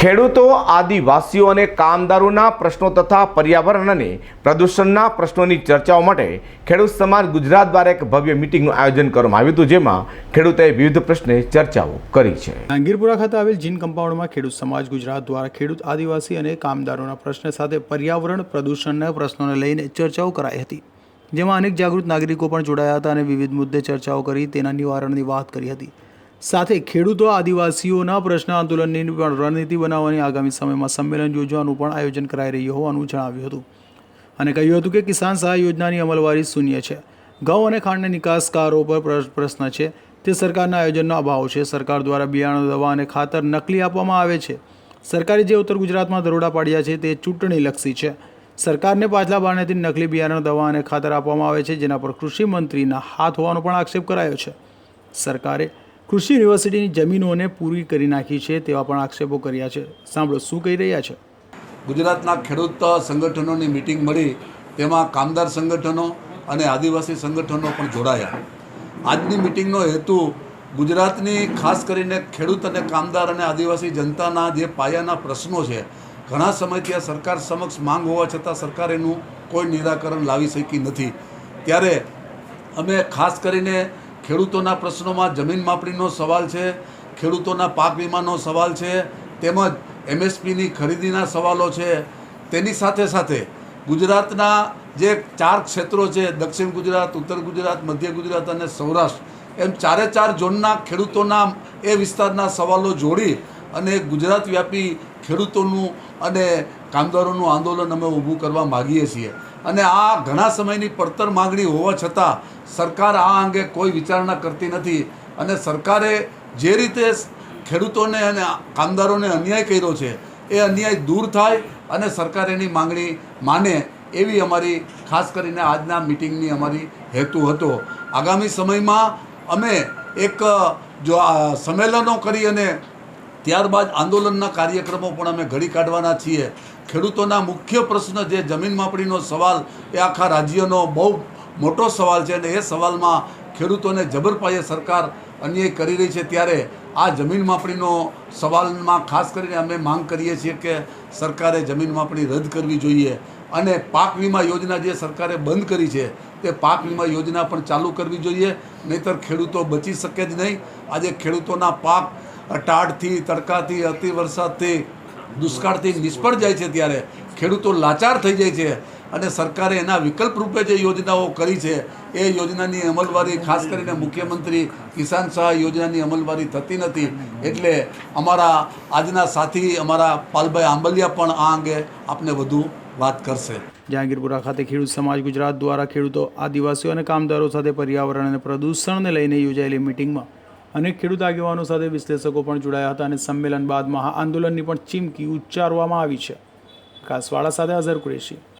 ખેડૂતો, આદિવાસીઓ અને કામદારોના પ્રશ્નો તથા પર્યાવરણ અને પ્રદૂષણના પ્રશ્નોની ચર્ચાઓ માટે ખેડૂત સમાજ ગુજરાત દ્વારા એક ભવ્ય મિટિંગનું આયોજન કરવામાં આવ્યું હતું, જેમાં ખેડૂતોએ વિવિધ પ્રશ્ને ચર્ચાઓ કરી છે. જહાંગીરપુરા ખાતે આવેલ જીન કમ્પાઉન્ડમાં ખેડૂત સમાજ ગુજરાત દ્વારા ખેડૂત, આદિવાસી અને કામદારોના પ્રશ્ન સાથે પર્યાવરણ પ્રદૂષણના પ્રશ્નોને લઈને ચર્ચાઓ કરાઈ હતી, જેમાં અનેક જાગૃત નાગરિકો પણ જોડાયા હતા અને વિવિધ મુદ્દે ચર્ચાઓ કરી તેના નિવારણની વાત કરી હતી. સાથે ખેડૂતો, આદિવાસીઓના પ્રશ્ન આંદોલનની પણ રણનીતિ બનાવવાની આગામી સમયમાં સંમેલન યોજવાનું પણ આયોજન કરાઈ રહ્યું હોવાનું જણાવ્યું હતું. અને કહ્યું હતું કે કિસાન સહાય યોજનાની અમલવારી શૂન્ય છે. ઘઉં અને ખાંડના નિકાસકારો પર પ્ર- પ્રશ્ન છે. તે સરકારના આયોજનનો અભાવ છે. સરકાર દ્વારા બિયારણ, દવા અને ખાતર નકલી આપવામાં આવે છે. સરકારે જે ઉત્તર ગુજરાતમાં દરોડા પાડ્યા છે તે ચૂંટણીલક્ષી છે. સરકારને પાછલા બારણેથી નકલી બિયારણ, દવા અને ખાતર આપવામાં આવે છે, જેના પર કૃષિ મંત્રીના હાથ હોવાનો પણ આક્ષેપ કરાયો છે. સરકારે કૃષિ યુનિવર્સિટીની જમીનોને પૂરી કરી નાખી છે તેવા પણ આક્ષેપો કર્યા છે. સાંભળો, શું કહી રહ્યા છે? ગુજરાતના ખેડૂત સંગઠનોની મિટિંગ મળી, તેમાં કામદાર સંગઠનો અને આદિવાસી સંગઠનો પણ જોડાયા. આજની મિટિંગનો હેતુ ગુજરાતની, ખાસ કરીને ખેડૂત અને કામદાર અને આદિવાસી જનતાના જે પાયાના પ્રશ્નો છે, ઘણા સમયથી આ સરકાર સમક્ષ માંગ હોવા છતાં સરકાર એનું કોઈ નિરાકરણ લાવી શકી નથી. ત્યારે અમે ખાસ કરીને ખેડૂતોના પ્રશ્નોમાં જમીન માપણીનો સવાલ છે, ખેડૂતોના પાક વીમાનો સવાલ છે, તેમજ એમએસપીની ખરીદીના સવાલો છે. તેની સાથે સાથે ગુજરાતના જે ચાર ક્ષેત્રો છે, દક્ષિણ ગુજરાત, ઉત્તર ગુજરાત, મધ્ય ગુજરાત અને સૌરાષ્ટ્ર, એમ ચારે ચાર ઝોનના ખેડૂતોના એ વિસ્તારના સવાલો જોડી અને ગુજરાત વ્યાપી ખેડૂતોનું અને કામદારોનું આંદોલન અમે ઊભું કરવા માગીએ છીએ. અને આ ઘણા સમયની પડતર માગણી હોવા છતાં સરકાર આ અંગે કોઈ વિચારણા કરતી નથી. અને સરકારે જે રીતે ખેડૂતોને અને કામદારોને અન્યાય કર્યો છે, એ અન્યાય દૂર થાય અને સરકાર એની માંગણી માને એવી અમારી, ખાસ કરીને આજના મિટિંગની અમારી હેતુ હતો. આગામી સમયમાં અમે એક, જો સંમેલનો કરી અને ત્યારબાદ આંદોલનના કાર્યક્રમો પણ અમે ઘડી કાઢવાના છીએ. ખેડૂતોના મુખ્ય પ્રશ્ન જે જમીન માપણીનો સવાલ, એ આખા રાજ્યનો બહુ મોટો સવાલ છે અને એ સવાલમાં ખેડૂતોને જબરપાયે સરકાર અન્યાય કરી રહી છે. ત્યારે આ જમીન માપણીનો સવાલમાં ખાસ કરીને અમે માંગ કરીએ છીએ કે સરકારે જમીન માપણી રદ કરવી જોઈએ. અને પાક વીમા યોજના જે સરકારે બંધ કરી છે, તે પાક વીમા યોજના પણ ચાલુ કરવી જોઈએ. નહીંતર ખેડૂતો બચી શકે જ નહીં. આજે ખેડૂતોના પાક ટાઢથી તડકાથી, અતિ વરસાદથી, દુષ્કાળથી નિષ્ફળ જાય છે ત્યારે. ખેડૂતો લાચાર થઈ જાય છે અને સરકારે એના વિકલ્પ રૂપે જે યોજનાઓ કરી છે, એ યોજનાની અમલવારી ખાસ કરીને મુખ્યમંત્રી કિસાન સહાય યોજનાની અમલવારી થતી નથી. એટલે અમારા આજના સાથી, અમારા પાલભાઈ આંબલિયા પણ આ અંગે આપને વધુ વાત કરશે. જહાંગીરપુરા ખાતે ખેડૂત સમાજ ગુજરાત દ્વારા ખેડૂતો, આદિવાસીઓ અને કામદારો સાથે પર્યાવરણ અને પ્રદૂષણને લઈને યોજાયેલી મિટિંગમાં અનેક ખેડૂત આગેવાનો સાથે વિશ્લેષકો પણ જોડાયા હતા અને સંમેલન બાદ મહાઆંદોલનની પણ ચીમકી ઉચ્ચારવામાં આવી છે. કાસવાળા સાથે અઝર કુરેશી.